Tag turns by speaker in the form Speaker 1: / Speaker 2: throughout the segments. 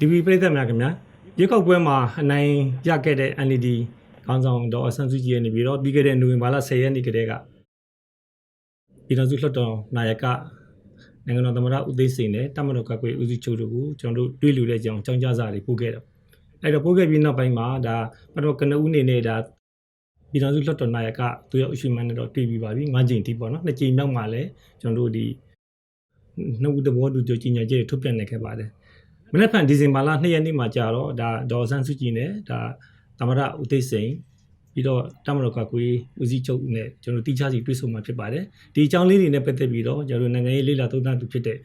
Speaker 1: ဒီပရိသတ်များခင်ဗျာရွေးကောက်ပွဲမှာအနိုင်ရခဲ့တဲ့ NLD ခေါင်းဆောင်တော့အဆန်းစုကြည်ရဲ့နေပြီးတော့ပြီးခဲ့တဲ့နိုဝင်ဘာလ10ရက်နေ့ကတည်းကပြည်တော်စုလွှတ်တော်နာယကနိုင်ငံတော်သမ္မတဦးသိန်းစိန်နဲ့တမတော်ကကွေဦးစီးချုပ်တို့ကိုကျွန်တော်တို့တွေ့လူတဲ့အကြောင်းအကြောင်းကြားစာတွေပို့ခဲ့တော့အဲ့တော့ပို့ခဲ့ပြီးနောက်ပိုင်းမှာဒါပထမကနဦးနေနဲ့ဒါပြည်တော်စုလွှတ်တော်နာယကသူရဲ့အရှိမန်နဲ့တော့တွေ့ပြီးပါပြီ၅ကြိမ်တိပေါ့နော်နှစ်ကြိမ်မြောက်မှာလည်းကျွန်တော်တို့ဒီနှုတ်သဘောတူကြကြီးညာချက်တွေထုတ်ပြန်နေခဲ့ပါတယ် မနေ့ကဒီဇင်ဘာလ2ရက်နေ့မှာကြာတော့ဒါဒေါ်ဆန်းစုကြည်နဲ့ဒါသမရဦးသိန်းစိန်ပြီးတော့တမတော်ကကွေးဦးစီးချုပ်နဲ့ကျွန်တော်တိကျစီတွေ့ဆုံမှာဖြစ်ပါတယ်ဒီအကြောင်းလေးတွေနဲ့ပတ်သက်ပြီးတော့ကျွန်တော်နိုင်ငံရေးလေ့လာသုံးသပ်သူဖြစ်တဲ့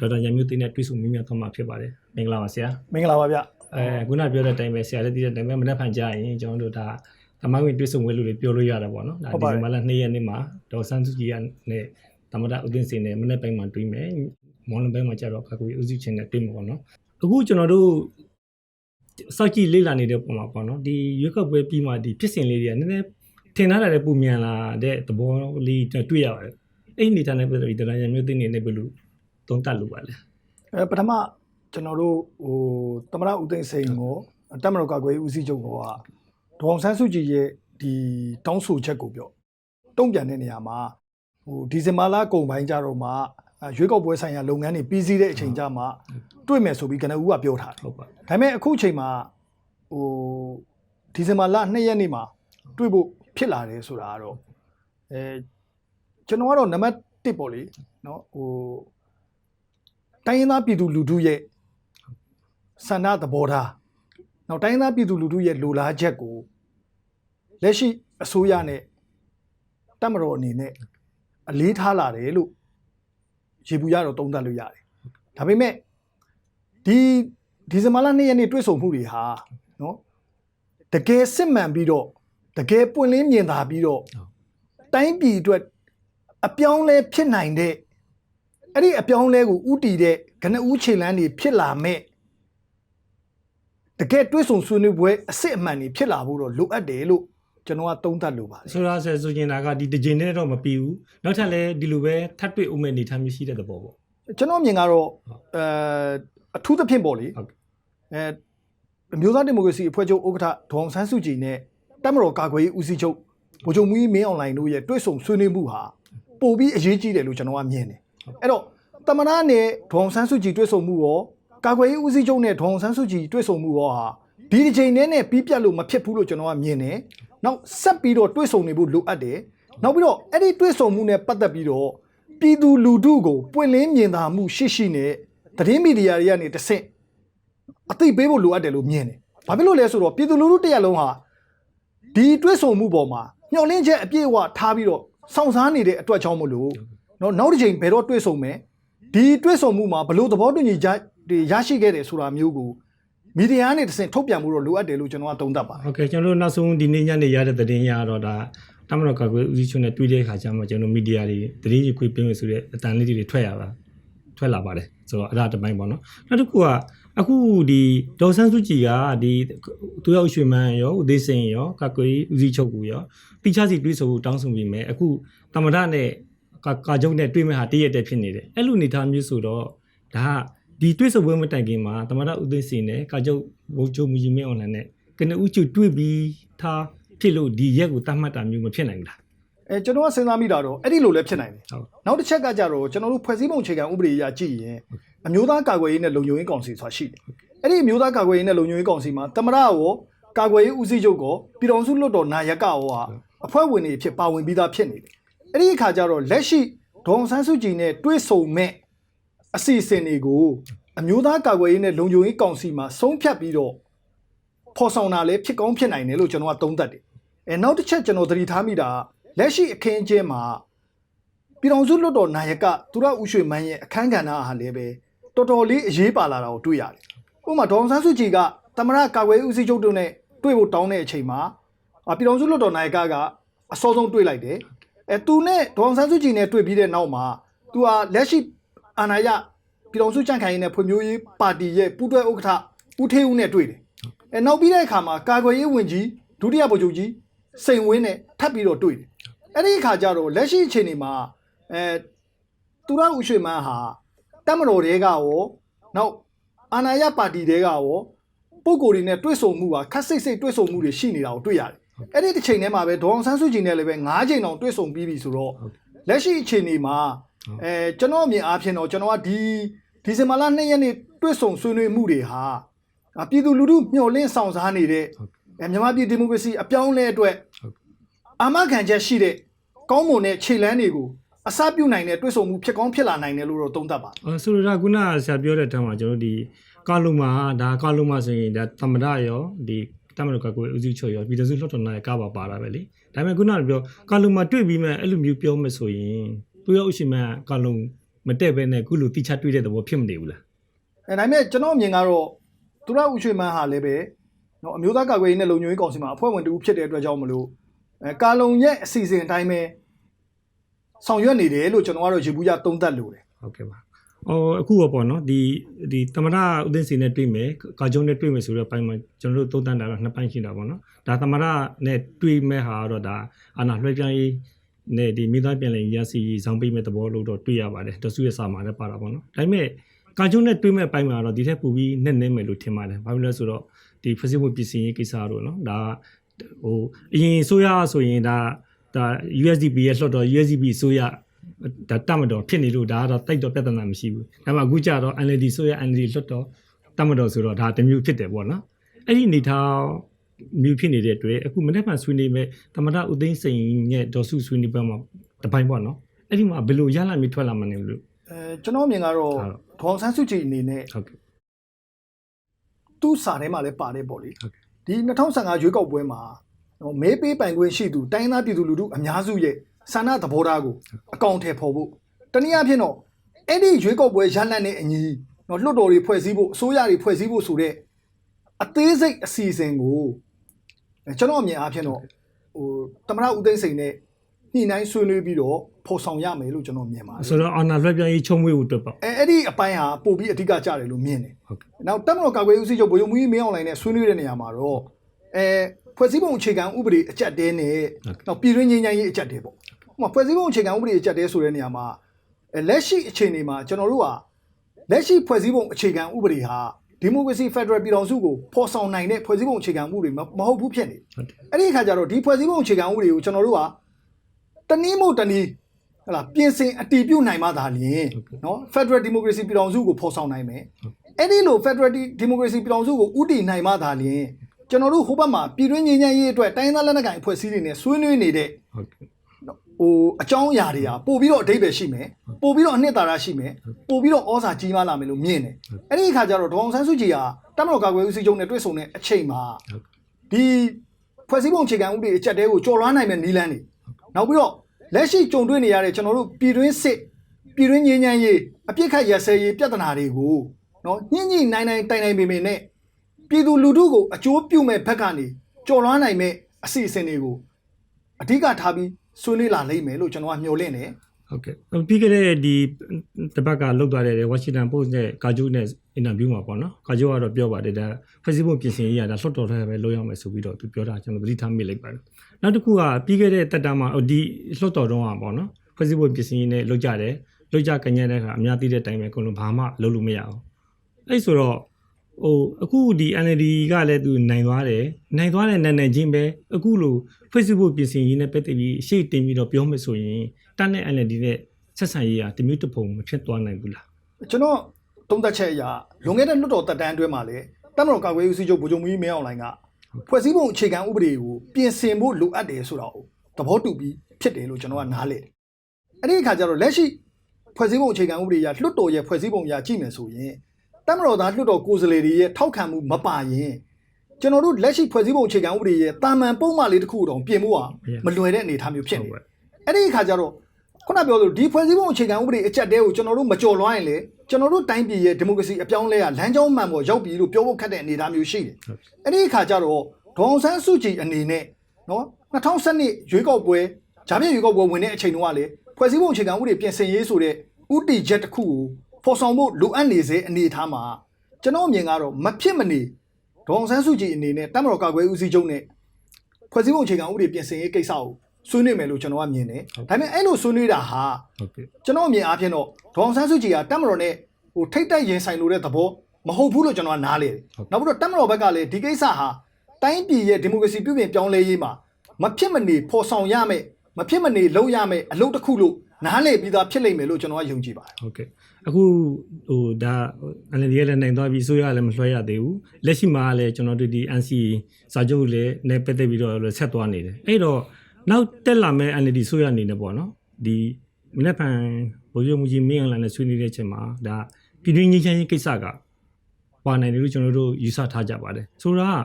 Speaker 1: ဒေါက်တာရန်မျိုးသိန်းနဲ့တွေ့ဆုံမြင်မြတ်သွားမှာဖြစ်ပါတယ်မင်္ဂလာပါဆရာ
Speaker 2: မင်္ဂလာပါဗျ
Speaker 1: အဲခုနပြောတဲ့အတိုင်းပဲဆရာလည်းသိတဲ့အတိုင်းပဲမနေ့ကကြာရင်ကျွန်တော်တို့ဒါသမိုင်းဝင်တွေ့ဆုံဝဲလို့လေပြောလို့ရတာပေါ့နော်ဒါဒီဇင်ဘာလ2ရက်နေ့မှာဒေါ်ဆန်းစုကြည်နဲ့သမရဦးသိန်းစိန်နဲ့မနေ့ပိုင်းမှာတွေ့မယ် မော်လဘဲမှာကြာတော့ကကွေးဦးစီးချင်းနဲ့တွေ့မှာပေါ့နော်အခုကျွန်တော်တို့စောက်ကြည့်လေ့လာနေတဲ့ပုံမှာပေါ့နော်ဒီရွက်ကောက်ပွဲပြီးမှဒီဖြစ်စဉ်လေးတွေကနည်းနည်းထင်ထားတာလည်းပုံမြန်လာတဲ့သဘောလေးတွေ့ရပါတယ်အဲ့ဒီအနေထားနဲ့ပတ်သက်ပြီးတရားရမျိုးသိနေနေဘယ်လိုသုံးသပ်လို့ပါလဲ
Speaker 2: အဲပထမကျွန်တော်တို့ဟိုသမရဦးသိန်းစိန်ကိုတက်မတော်ကာကွယ်ရေးဦးစီးချုပ်ကဒေါအောင်ဆန်းစုကြည်ရဲ့ဒီတောင်းဆိုချက်ကိုပြောတုံ့ပြန်တဲ့နေရာမှာဟိုဒီဇင်ဘာလကုန်ပိုင်းကြတော့မှအဲ ရွေးကောက်ပွဲဆိုင်ရာလုပ်ငန်းတွေပြီးစီးတဲ့အချိန်ကြမှာတွေ့မယ်ဆိုပြီးကနဦးကပြောထားတယ်
Speaker 1: ဟုတ်ပါ
Speaker 2: ဒါပေမဲ့အခုချိန်မှာဟိုဒီဇင်ဘာလ2ရက်နေ့မှာတွေ့ဖို့ဖြစ်လာတယ်ဆိုတာကတော့အဲကျွန်တော်ကတော့နံပါတ်1ပေါ့လေနော်ဟိုတိုင်းရင်းသားပြည်သူလူထုရဲ့ဆန္ဒသဘောထားနောက်တိုင်းရင်းသားပြည်သူလူထုရဲ့လိုလားချက်ကိုလက်ရှိအစိုးရနဲ့တမတော်အနေနဲ့အလေးထားလာတယ်လို့ ရေပူရတော့သုံးသပ်လို့ရတယ်ဒါပေမဲ့ဒီဒီဇင်ဘာလ2ရက်နေ့တွေ့ဆုံမှုတွေဟာနော်တကယ်စစ်မှန်ပြီးတော့တကယ်ပွင့်လင်းမြင်သာပြီးတော့တိုင်းပြည်အတွက်အပြောင်းလဲဖြစ်နိုင်တဲ့အဲ့ဒီအပြောင်းလဲကိုဥတီတဲ့ကနဦးခြေလန်းတွေဖြစ်လာမဲ့တကယ်တွေ့ဆုံဆွေးနွေးပွဲအစစ်အမှန်တွေဖြစ်လာဖို့တော့လိုအပ်တယ်လို့ ကျွန်တော်ကသုံးသပ်လိုပါတယ်
Speaker 1: ဆိုတော့ဆယ်ဆိုရင်ဒါကဒီတစ်ကြိမ်နဲ့တော့မပြီးဘူးနောက်ထပ်လည်းဒီလိုပဲထပ်တွေ့ဦးမယ့်အနေထားမျိုးရှိတဲ့သဘောပေါ့
Speaker 2: ကျွန်တော်မြင်ကတော့အဲအထူးသဖြင့်ပေါ့လေ
Speaker 1: ဟုတ်ကဲ့
Speaker 2: အဲအမျိုးသားဒီမိုကရေစီအဖွဲ့ချုပ်ဥက္ကဋ္ဌဒေါအောင်ဆန်းစုကြည်နဲ့တက်မတော်ကာကွယ်ရေးဦးစီးချုပ်ဗိုလ်ချုပ်မူကြီးမင်းအွန်လိုင်းတို့ရဲ့တွေ့ဆုံဆွေးနွေးမှုဟာပိုပြီးအရေးကြီးတယ်လို့ကျွန်တော်ကမြင်တယ်အဲ့တော့တမနာနဲ့ဒေါအောင်ဆန်းစုကြည်တွေ့ဆုံမှုရောကာကွယ်ရေးဦးစီးချုပ်နဲ့ဒေါအောင်ဆန်းစုကြည်တွေ့ဆုံမှုရောဟာဒီတစ်ချိန်နဲ့နဲ့ပြီးပြတ်လို့မဖြစ်ဘူးလို့ကျွန်တော်ကမြင်တယ် နောက်ဆက်ပြီးတော့တွေ့ဆုံနေဖို့လိုအပ်တယ်နောက်ပြီးတော့အဲ့ဒီတွေ့ဆုံမှုနဲ့ပတ်သက်ပြီးတော့ပြည်သူလူထုကိုပွင့်လင်းမြင်သာမှုရှိရှိနဲ့သတင်းမီဒီယာတွေကနေတဆင့်အသိပေးဖို့လိုအပ်တယ်လို့မြင်တယ်။ဘာဖြစ်လို့လဲဆိုတော့ပြည်သူလူထုတစ်ရက်လုံးဟာဒီတွဲဆုံမှုပေါ်မှာမျှော်လင့်ချက်အပြည့်အဝထားပြီးတော့စောင့်စားနေတဲ့အတွက်ကြောင့်မလို့နော်နောက်တစ်ချိန်ဘယ်တော့တွဲဆုံမယ်ဒီတွဲဆုံမှုမှာဘလို့သဘောတူညီချက်တွေရရှိခဲ့တယ်ဆိုတာမျိုးကို မီဒီယာနဲ့တဆင့်ထုတ်ပြန်မှုတော့လိုအပ်တယ်လို့ကျွန်တော်ကသုံးသပ်ပါတယ်
Speaker 1: ဟုတ်ကဲ့ကျွန်တော်တို့နောက်ဆုံးဒီနေ့ညနေရတဲ့သတင်းရတော့ဒါတမန်တော်ကကွယ်ဦးစီးချုပ်နဲ့တွေ့တဲ့အခါကျမှကျွန်တော်မီဒီယာတွေသတင်းကြီးကိုပြင်မယ်ဆိုတဲ့အတန်လေးတွေထွက်ရပါထွက်လာပါတယ်ဆိုတော့အဲ့ဒါတပိုင်းပေါ့နော်နောက်တစ်ခုကအခုဒီဒေါ်ဆန်းစုကြည်ကဒီသူရောက်ရွှေမန်းရောဦးသိစင်ရောကကွေဦးစီးချုပ်ကိုရောတိကျစီတွေးဆိုတောင်းဆိုပြီးမယ်အခုတမဒနဲ့ကာကာချုပ်နဲ့တွေးမဲ့ဟာတည့်ရက်တည့်ဖြစ်နေတယ်အဲ့လိုအနေထားမျိုးဆိုတော့ဒါက ဒီတွေ့ဆုံပွဲမတိုင်ခင်မှာတမဒဦးသိန်းစိန်နဲ့ကာချုပ်ဘုံချုပ်မူကြီးမင်းအွန်လိုင်းနဲ့ကနဦးကျတွေ့ပြီးထားဖြစ်လို့ဒီရက်ကိုတတ်မှတ်တာမျိုးမဖြစ်နိုင်ဘူးလား
Speaker 2: အဲကျွန်တော်ကစဉ်းစားမိတာတော့အဲ့ဒီလိုလည်းဖြစ်နိုင်တယ်
Speaker 1: ဟုတ်
Speaker 2: နောက်တစ်ချက်ကကြတော့ကျွန်တော်တို့ဖွဲ့စည်းပုံအခြေခံဥပဒေအရကြည့်ရင်အမျိုးသားကာကွယ်ရေးနဲ့လုံခြုံရေးကောင်စီဆိုတာရှိတယ်အဲ့ဒီအမျိုးသားကာကွယ်ရေးနဲ့လုံခြုံရေးကောင်စီမှာတမရရောကာကွယ်ရေးဦးစီးချုပ်ကောပြည်တော်စုလွတ်တော်နာယကရောဟာအဖွဲ့ဝင်တွေဖြစ်ပါဝင်ပြီးသားဖြစ်နေတယ်အဲ့ဒီအခါကျတော့လက်ရှိဒေါအောင်ဆန်းစုကြည်နဲ့တွဲဆုံမဲ့ အစီအစဉ်တွေကိုအမျိုးသားကာကွယ်ရေးနဲ့လုံခြုံရေးကောင်စီမှာဆုံးဖြတ်ပြီးတော့ဖော်ဆောင်တာလည်းဖြစ်ကောင်းဖြစ်နိုင်တယ်လို့ကျွန်တော်ကသုံးသပ်တယ်အဲနောက်တစ်ချက်ကျွန်တော်သတိထားမိတာကလက်ရှိအခင်းအကျင်းမှာပြည်တော်စုလွတ်တော်နာယကသူရဦးရွှေမန်းရဲ့အခန်းကဏ္ဍဟာလည်းပဲတော်တော်လေးအရေးပါလာတာကိုတွေ့ရတယ်။ဥပမာဒေါအောင်ဆန်းစုကြည်ကသမရကာကွယ်ရေးဦးစီးချုပ်တို့နဲ့တွေ့ဖို့တောင်းတဲ့အချိန်မှာအာပြည်တော်စုလွတ်တော်နာယကကအစောဆုံးတွေ့လိုက်တယ်။အဲသူနဲ့ဒေါအောင်ဆန်းစုကြည်နဲ့တွေ့ပြီးတဲ့နောက်မှာသူဟာလက်ရှိ အာဏာရပြည်တော်စုကြံ့ခိုင်ရေးနဲ့ဖွံ့ဖြိုးရေးပါတီရဲ့ပူးတွဲဥက္ကဋ္ဌဦးထေးဦးနဲ့တွေ့တယ်။အဲနောက်ပြီးတဲ့အခါမှာကာကွယ်ရေးဝန်ကြီးဒုတိယဗိုလ်ချုပ်ကြီးစိန်ဝင်းနဲ့ထပ်ပြီးတော့တွေ့တယ်။အဲ့ဒီအခါကျတော့လက်ရှိအခြေအနေမှာအဲသူရဦးရွှေမန်းဟာတက်မတော်တွေကရောနောက်အာဏာရပါတီတွေကရောပုံကိုယ်တွေနဲ့တွဲဆုံမှုကခက်စိတ်စိတ်တွဲဆုံမှုတွေရှိနေတာကိုတွေ့ရတယ်အဲ့ဒီတစ်ချိန်ထဲမှာပဲဒေါအောင်ဆန်းစုကြည်နဲ့လည်းပဲ၅ချိန်တောင်တွဲဆုံပြီးပြီဆိုတော့
Speaker 1: ဟုတ်
Speaker 2: လက်ရှိအခြေအနေမှာ
Speaker 1: ဟုတ်
Speaker 2: အဲကျွန်တော်အမြင်အားဖြင့်တော့ကျွန်တော်ကဒီဒီဇင်ဘာလ2ရက်နေ့တွဲဆုံဆွေးနွေးမှုတွေဟာအာပြည်သူလူထုမျှော်လင့်ဆောင်စားနေတဲ့
Speaker 1: ဟုတ်
Speaker 2: အဲမြန်မာပြည်ဒီမိုကရေစီအပြောင်းအလဲအတွက်
Speaker 1: ဟုတ်
Speaker 2: အာမခံချက်ရှိတဲ့ကောင်းမွန်တဲ့ခြေလှမ်းတွေကိုအစပြုနိုင်တဲ့တွဲဆုံမှုဖြစ်ကောင်းဖြစ်လာနိုင်တယ်လို့တော့သုံးသပ်ပါတယ်
Speaker 1: အဲဆိုတော့ဒါခုနကဆရာပြောတဲ့အထက်မှာကျွန်တော်တို့ဒီကာလုံမာဒါကာလုံမာဆိုရင်ဒါသမ္မတရောဒီတမန်တော်ကကိုယ်ဦးစီးချုပ်ရောပြည်သူ့လွှတ်တော်နိုင်ကပါပါတာပဲလေဒါပေမဲ့ခုနကပြောကာလုံမာတွေ့ပြီးမှအဲ့လိုမျိုးပြောမယ်ဆိုရင် သူရောအရှိမကာလုံမတက်ပဲနဲ့ခုလိုတိချတွေ့တဲ့သဘောဖြစ်မနေဘူးလား
Speaker 2: အဲဒါပေမဲ့ကျွန်တော်အမြင်ကတော့သူရဦးရွှေမန်းဟာလည်းပဲနော်အမျိုးသားကာကွယ်ရေးနဲ့လုံခြုံရေးကောင်စီမှာအဖွဲ့ဝင်တူဖြစ်တဲ့အတွက်ကြောင့်မလို့အဲကာလုံရဲ့အစီအစဉ်အတိုင်းပဲဆောင်ရွက်နေတယ်လို့ကျွန်တော်ကတော့ရေဘူးရသုံးသပ်လို့တယ်
Speaker 1: ဟုတ်ကဲ့ပါအော်အခုတော့ပေါ့နော်ဒီဒီသမ္မတဦးသိန်းစိန်နဲ့တွေ့မယ်ကာကြုံနဲ့တွေ့မယ်ဆိုတော့ပိုင်းမှာကျွန်တော်တို့သုံးသပ်တာတော့နှစ်ပိုင်းရှိတာပေါ့နော်ဒါသမ္မတနဲ့တွေ့မဲ့ဟာကတော့ဒါအာဏာလွှဲပြောင်းရေး နဲ့ဒီမိသားပြန်လည်ရစီဇောင်းပေးမဲ့သဘောလို့တော့တွေ့ရပါတယ်တဆူရဲ့စာမှာလည်းပါတာပေါ့နော်ဒါပေမဲ့ကာကြုံနဲ့တွေ့မဲ့ပိုင်းမှာတော့ဒီထက်ပိုပြီးနဲ့နဲမယ်လို့ထင်ပါတယ်ဘာဖြစ်လဲဆိုတော့ဒီ Facebook ပြည်စင်ရေးကိစ္စတော့နော်ဒါဟိုအရင်ဆိုရဆိုရင်ဒါဒါ USDP ရဲ့လွှတ်တော် USDP ဆိုရဒါတမတော်ဖြစ်နေလို့ဒါကတော့တိုက်တော့ပြဿနာမရှိဘူးဒါပေမဲ့အခုကျတော့ NLD ဆိုရ NLD လွတ်တော့တမတော်ဆိုတော့ဒါတစ်မျိုးဖြစ်တယ်ပေါ့နော်အဲ့ဒီအနေထား မျိုးဖြစ်နေတဲ့အတွက်အခုမနေ့ကဆွေးနွေးမဲ့တမတာဥသိမ်းစိန်ရဲ့ဒေါ်စုဆွေးနွေးပွဲမှာတပိုင်းပေါ့နော်အဲ့ဒီမှာဘယ်လိုရလာမျိုးထွက်လာမှန်းလဲလို့
Speaker 2: အဲကျွန်တော်အမြင်ကတော့
Speaker 1: ဟုတ်
Speaker 2: ဒေါအောင်ဆန်းစုကြည်အနေနဲ့
Speaker 1: ဟုတ်ကဲ့
Speaker 2: သူ့စာထဲမှာလည်းပါတယ်ပေါ့လေ
Speaker 1: ဟုတ်ကဲ့
Speaker 2: ဒီ2015ရွေးကောက်ပွဲမှာနော်မဲပေးပိုင်ခွင့်ရှိသူတိုင်းသားပြည်သူလူထုအများစုရဲ့ဆန္ဒသဘောထားကိုအကောင့်ထဲပေါ်ဖို့တနည်းအားဖြင့်တော့အဲ့ဒီရွေးကောက်ပွဲရလန့်တဲ့အညီနော်လွှတ်တော်တွေဖွဲ့စည်းဖို့အစိုးရတွေဖွဲ့စည်းဖို့ဆိုတဲ့အသေးစိတ်အစီအစဉ်ကိုအဲ ကျွန်တော်အမြင်အားဖြင့်တော့ဟိုတမရဦးသိန်းစိန်နဲ့ညှိနှိုင်းဆွေးနွေးပြီးတော့ဖော်ဆောင်ရမယ်လို့ကျွန်တော်မြင်ပါတယ်
Speaker 1: ဆိုတော့အာနာလွှဲပြောင်းရေးချုံမွေးဖို့အတွက်ပေါ့
Speaker 2: အဲအဲ့ဒီအပိုင်းဟာပို့ပြီးအဓိကကြတယ်လို့မြင်တယ်
Speaker 1: ဟုတ်ကဲ့
Speaker 2: နောက်တက်မတော်ကာကွယ်ရေးဦးစီးချုပ်ဗိုလ်ချုပ်မူကြီးမင်းအောင်လှိုင်နဲ့ဆွေးနွေးတဲ့နေရာမှာတော့အဲဖွဲ့စည်းပုံအခြေခံဥပဒေအကြက်တဲနဲ့နောက်ပြည်တွင်းငြိမ်းချမ်းရေးအကြက်တဲပေါ့။ဟိုမှာဖွဲ့စည်းပုံအခြေခံဥပဒေအကြက်တဲဆိုတဲ့နေရာမှာအဲလက်ရှိအခြေအနေမှာကျွန်တော်တို့ကလက်ရှိဖွဲ့စည်းပုံအခြေခံဥပဒေဟာ ဒီမိုကရေစီဖက်ဒရယ်ပြည်ထောင်စုကိုဖော်ဆောင်နိုင်တဲ့ဖွဲ့စည်းပုံအခြေခံဥပဒေမမဟုတ်ဘူးဖြစ်နေတယ်
Speaker 1: ဟုတ်တယ်။
Speaker 2: အဲ့ဒီအခါကျတော့ဒီဖွဲ့စည်းပုံအခြေခံဥပဒေကိုကျွန်တော်တို့ကတနည်းမို့တနည်းဟလာပြင်ဆင်အတည်ပြုနိုင်မှသာလျှင်နော်ဖက်ဒရယ်ဒီမိုကရေစီပြည်ထောင်စုကိုဖော်ဆောင်နိုင်မယ်။အဲ့ဒီလို Federal Democracy ပြည်ထောင်စုကိုဥတည်နိုင်မှသာလျှင်ကျွန်တော်တို့ဟိုဘက်မှာပြည်တွင်းငြိမ်းချမ်းရေးအတွက်တိုင်းသားလက်နက်ကိုင်အဖွဲ့အစည်းတွေနဲ့ဆွေးနွေးနေတဲ့
Speaker 1: ဟုတ်ကဲ့
Speaker 2: ဟိုအကြောင်းအရာတွေကပို့ပြီးတော့အဓိပ္ပာယ်ရှိမယ်ပို့ပြီးတော့အနှစ်သာရရှိမယ်ပို့ပြီးတော့ဩဇာကြီးမားလာမယ်လို့မြင်တယ်အဲ့ဒီအခါကျတော့ဒေါအောင်ဆန်းစုကြည်ဟာတမတော်ကာကွယ်ရေးဦးစီးချုပ်နဲ့တွေ့ဆုံတဲ့အချိန်မှာဒီဖွဲ့စည်းပုံအခြေခံဥပဒေအချက်တဲကိုကြော်လွှားနိုင်မဲ့နီလန်းနေနောက်ပြီးတော့လက်ရှိကြုံတွေ့နေရတဲ့ကျွန်တော်တို့ပြည်တွင်းစစ်ပြည်တွင်းငြိမ်းချမ်းရေးအပြစ်ခတ်ရစဲရေးပြဿနာတွေကိုနော်ညှိညှိနိုင်နိုင်တိုင်တိုင်ပင်ပင်နဲ့ပြည်သူလူထုကိုအကျိုးပြုမဲ့ဘက်ကနေကြော်လွှားနိုင်မဲ့အစီအစဉ်တွေကိုအဓိကထားပြီး ဆွေးနွေးလာလိမ့်မယ်လို့ကျွန်တော်ကမျှော်လင့်တယ်
Speaker 1: ဟုတ်ကဲ့ပြီးခဲ့တဲ့ဒီတပတ်ကလောက်သွားတဲ့ Washington Post နဲ့ကာဂျိုနဲ့အင်တာဗျူးမှာပေါ့နော်ကာဂျိုကတော့ပြောပါတယ်ဒါ Facebook ပြင်ဆင်ရေးရတာလွှတ်တော်ထဲပဲလုပ်ရမယ်ဆိုပြီးတော့သူပြောတာကျွန်တော်သတိထားမိလိုက်ပါတယ်နောက်တစ်ခုကပြီးခဲ့တဲ့တက်တာမှာဒီလွှတ်တော်တုန်းကပေါ့နော် Facebook ပြင်ဆင်ရေးနဲ့လုပ်ကြတယ်လုပ်ကြကညံ့တဲ့အခါအများသိတဲ့အတိုင်းပဲအကုန်လုံးဘာမှလုပ်လို့မရအောင်အဲ့ဆိုတော့ ဟိုအခုဒီ NLD ကလည်းသူနိုင်သွားတယ်နိုင်သွားတဲ့နာနိုင်ချင်းပဲအခုလို Facebook ပြင်ဆင်ရေးနဲ့ပတ်သက်ပြီးရှေ့တင်ပြီးတော့ပြောမယ်ဆိုရင်တန်းတဲ့ NLD နဲ့ဆက်ဆံရေးကတမျိုးတစ်ပုံမဖြစ်သွားနိုင်ဘူးလား
Speaker 2: ကျွန်တော်သုံးသက်ချက်အရလွန်ခဲ့တဲ့လွှတ်တော်တက်တန်းအတွင်းမှာလည်းတမတော်ကာကွယ်ရေးဦးစီးချုပ်ဗိုလ်ချုပ်မူကြီးမင်းအောင်လှိုင်ကဖွဲ့စည်းပုံအခြေခံဥပဒေကိုပြင်ဆင်ဖို့လိုအပ်တယ်ဆိုတာကိုသဘောတူပြီးဖြစ်တယ်လို့ကျွန်တော်ကနားလည်တယ်အဲ့ဒီအခါကျတော့လက်ရှိဖွဲ့စည်းပုံအခြေခံဥပဒေအရလွှတ်တော်ရဲ့ဖွဲ့စည်းပုံအရကြည့်မယ်ဆိုရင် တမတော်သားလွှတ်တော်ကိုယ်စားလှယ်တွေရဲ့ထောက်ခံမှုမပါရင်ကျွန်တော်တို့လက်ရှိဖွဲ့စည်းပုံအခြေခံဥပဒေရဲ့တာမန်ပုံမှန်လေးတစ်ခုတောင်ပြင်ဖို့ဟာမလွယ်တဲ့အနေအထားမျိုးဖြစ်နေတယ်အဲ့ဒီအခါကျတော့ခုနပြောလို့ဒီဖွဲ့စည်းပုံအခြေခံဥပဒေအချက်တဲကိုကျွန်တော်တို့မကြော်လွှားရင်လေကျွန်တော်တို့တိုင်းပြည်ရဲ့ဒီမိုကရေစီအပြောင်းအလဲကလမ်းကြောင်းမှန်ပေါ်ရောက်ပြီလို့ပြောဖို့ခက်တဲ့အနေအထားမျိုးရှိတယ်။အဲ့ဒီအခါကျတော့ဒေါအောင်ဆန်းစုကြည်အနေနဲ့နော်2012ရွေးကောက်ပွဲဂျာပြည့်ရွေးကောက်ပွဲဝင်တဲ့အချိန်တုန်းကလေဖွဲ့စည်းပုံအခြေခံဥပဒေပြင်ဆင်ရေးဆိုတဲ့ဥတီချက်တစ်ခုကို ဖော်ဆောင်ဖို့လိုအပ်နေစေအနေအထားမှာကျွန်တော်အမြင်ကတော့မဖြစ်မနေဒေါအောင်ဆန်းစုကြည်အနေနဲ့တမတော်ကာကွယ်ဦးစီးချုပ်နဲ့ဖွဲ့စည်းပုံအခြေခံဥပဒေပြင်ဆင်ရေးကိစ္စကိုဆွေးနွေးမယ်လို့ကျွန်တော်ကမြင်တယ်။ဒါပေမဲ့အဲ့လိုဆွေးနွေးတာဟာ
Speaker 1: ဟုတ်ကဲ့
Speaker 2: ကျွန်တော်အမြင်အားဖြင့်တော့ဒေါအောင်ဆန်းစုကြည်ကတက်မတော်နဲ့ဟိုထိတ်တိုက်ရင်ဆိုင်လို့တဲ့သဘောဟမဟုတ်ဘူးလို့ကျွန်တော်ကနားလေတယ်နောက်ပြီးတော့တက်မတော်ဘက်ကလည်းဒီကိစ္စဟာတိုင်းပြည်ရဲ့ဒီမိုကရေစီပြုပြင်ပြောင်းလဲရေးမှာမဖြစ်မနေဖော်ဆောင်ရမယ်မဖြစ်မနေလုပ်ရမယ်အလုပ်တစ်ခုလို့ နားလေပြီးသားဖြစ်လိမ့်မယ်လို့ကျွန်တော်ကယုံကြည်ပါတယ်
Speaker 1: ဟုတ်ကဲ့အခုဟိုဒါ NLD ရဲ့လည်းနိုင်သွားပြီဆိုရလည်းမလွှဲရသေးဘူးလက်ရှိမှာလည်းကျွန်တော်တို့ဒီ NCA စာချုပ်လည်းနဲ့ပတ်သက်ပြီးတော့လည်းဆက်သွားနေတယ်အဲ့တော့နောက်တက်လာမဲ့ NLD ဆိုရအနေနဲ့ပေါ့နော်ဒီမနေ့ဖန်ဘိုးရုံမူကြီးမင်းအောင်လှိုင်နဲ့ဆွေးနွေးတဲ့အချိန်မှာဒါပြည်တွင်းငြိမ်းချမ်းရေးကိစ္စကပါနိုင်တယ်လို့ကျွန်တော်တို့ယူဆထားကြပါတယ်ဆိုတော့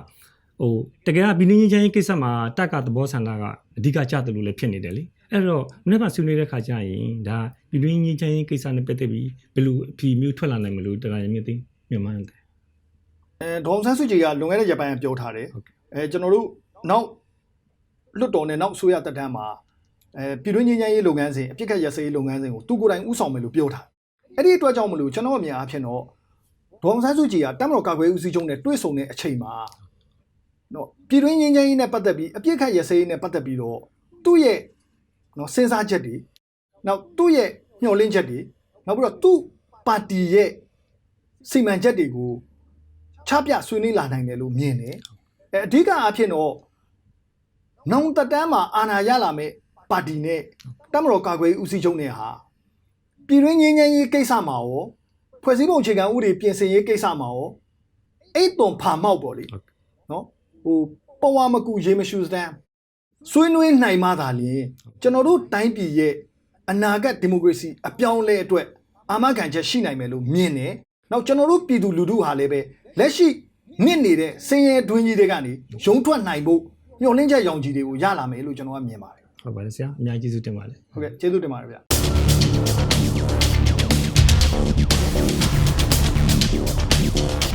Speaker 1: ဟိုတကယ်ကပြည်တွင်းငြိမ်းချမ်းရေးကိစ္စမှာတက်ကသဘောဆန္ဒကအဓိကကျတယ်လို့လည်းဖြစ်နေတယ်လေ အဲ့တော့မနေ့ကဆွေးနွေးတဲ့ခါကျရင်ဒါပြည်တွင်းငြိမ်းချမ်းရေးကိစ္စနဲ့ပတ်သက်ပြီးဘယ်လိုအဖြေမျိုးထွက်လာနိုင်မလို့တရားရမြင့်သိမြန်မာတယ်
Speaker 2: အဲဒေါအောင်ဆန်းစုကြည်ကလွန်ခဲ့တဲ့ရက်ပိုင်းကပြောထားတယ်
Speaker 1: ဟုတ်ကဲ့
Speaker 2: အဲကျွန်တော်တို့နောက်လွတ်တော်နဲ့နောက်ဆိုရတက်တန်းမှာအဲပြည်တွင်းငြိမ်းချမ်းရေးလုပ်ငန်းစဉ်အပြစ်ခတ်ရစရေးလုပ်ငန်းစဉ်ကိုသူကိုယ်တိုင်ဥဆောင်မယ်လို့ပြောထားတယ်အဲ့ဒီအတွက်ကြောင့်မလို့ကျွန်တော်အမြင်အားဖြင့်တော့ဒေါအောင်ဆန်းစုကြည်ကတက်မတော်ကာကွယ်ရေးဦးစီးချုပ်နဲ့တွေ့ဆုံတဲ့အချိန်မှာနော်ပြည်တွင်းငြိမ်းချမ်းရေးနဲ့ပတ်သက်ပြီးအပြစ်ခတ်ရစရေးနဲ့ပတ်သက်ပြီးတော့သူ့ရဲ့ နော်စဉ်းစားချက်တွေနောက်သူ့ရဲ့ညှော်လင့်ချက်တွေနောက်ပြီးတော့သူ့ပါတီရဲ့စီမံချက်တွေကိုချပြဆွေးနွေးလာနိုင်တယ်လို့မြင်တယ်။အဲအဓိကအားဖြင့်တော့နောင်တက်တန်းမှာအာဏာရလာမဲ့ပါတီနဲ့တမတော်ကာကွယ်ရေးဦးစီးချုပ်နဲ့ဟာပြည်တွင်းငင်းငင်းရေးကိစ္စမှာရောဖွဲ့စည်းပုံအခြေခံဥပဒေပြင်ဆင်ရေးကိစ္စမှာရောအိတ်သွန်ဖာမောက်ပေါ့လေ
Speaker 1: ဟုတ်ကဲ့
Speaker 2: နော်ဟိုပဝါမကူရေမရှူစတန် ဆွေးနွေးနိုင်မှသာလျှင်ကျွန်တော်တို့တိုင်းပြည်ရဲ့အနာဂတ်ဒီမိုကရေစီအပြောင်းလဲအတွက်အာမခံချက်ရှိနိုင်မယ်လို့မြင်တယ်။နောက်ကျွန်တော်တို့ပြည်သူလူထုဟာလည်းပဲလက်ရှိနစ်နေတဲ့စင်ရဲတွင်းကြီးတွေကနေရုံထွက်နိုင်ဖို့ညှို့နှင်းချက်ရောင်ကြီးတွေကိုရလာမယ်လို့ကျွန်တော်ကမြင်ပါတယ်။
Speaker 1: ဟုတ်ပါတယ်ဆရာအများကြီးကျေးဇူးတင်ပါတယ်။
Speaker 2: ဟုတ်ကဲ့ကျေးဇူးတင်ပါတယ်ဗျာ။ Thank you.